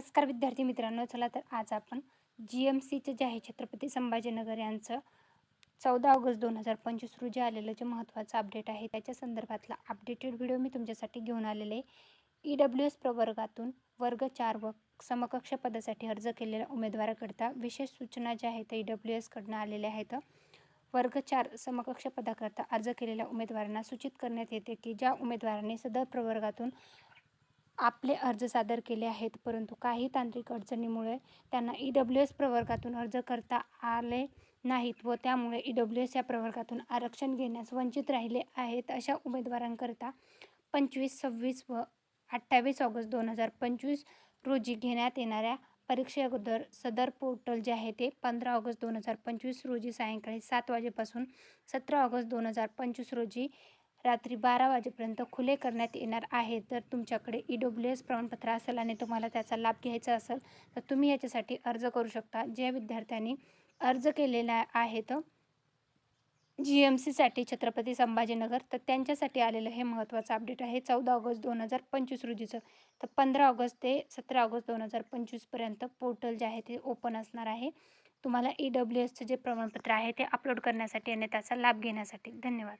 नमस्कार विद्यार्थी मित्रांनो चला तर आज आपण जी एम सीचं जे आहे छत्रपती संभाजीनगर यांचं चौदा ऑगस्ट दोन हजार पंचवीस रोजी आलेलं जे महत्त्वाचं अपडेट आहे त्याच्या संदर्भातला अपडेटेड व्हिडिओ मी तुमच्यासाठी घेऊन आलेले ई डब्ल्यू एस प्रवर्गातून वर्ग चार व समकक्ष पदासाठी अर्ज केलेल्या उमेदवाराकरता विशेष सूचना ज्या आहेत ई डब्ल्यू एसकडनं आलेल्या आहेत. वर्ग चार समकक्ष पदाकरता अर्ज केलेल्या उमेदवारांना सूचित करण्यात येते की ज्या उमेदवारांनी सदर प्रवर्गातून आपले अर्ज सादर केले आहेत परंतु काही तांत्रिक अडचणीमुळे त्यांना ई डब्ल्यू एस प्रवर्गातून अर्ज करता आले नाहीत व त्यामुळे ई डब्ल्यू एस या प्रवर्गातून आरक्षण घेण्यास वंचित राहिले आहेत अशा उमेदवारांकरता पंचवीस सव्वीस व अठ्ठावीस ऑगस्ट दोन हजार पंचवीस रोजी घेण्यात येणाऱ्या परीक्षेअगोदर सदर पोर्टल जे आहे ते पंधरा ऑगस्ट दोन हजार पंचवीस रोजी सायंकाळी सात वाजेपासून सतरा ऑगस्ट दोन हजार पंचवीस रोजी रात्री बारा वाजेपर्यंत खुले करण्यात येणार आहे. तर तुमच्याकडे ई डब्ल्यू एस प्रमाणपत्र असेल आणि तुम्हाला त्याचा लाभ घ्यायचा असेल तर तुम्ही याच्यासाठी अर्ज करू शकता. ज्या विद्यार्थ्यांनी अर्ज केलेला आहेत जी एम सीसाठी छत्रपती संभाजीनगर तर त्यांच्यासाठी आलेलं हे महत्त्वाचं अपडेट आहे. चौदा ऑगस्ट दोन हजार पंचवीस रोजीचं तर पंधरा ऑगस्ट ते सतरा ऑगस्ट दोन हजार पंचवीसपर्यंत पोर्टल जे आहे ते ओपन असणार आहे. तुम्हाला ई डब्ल्यू एसचं जे प्रमाणपत्र आहे ते अपलोड करण्यासाठी आणि त्याचा लाभ घेण्यासाठी धन्यवाद.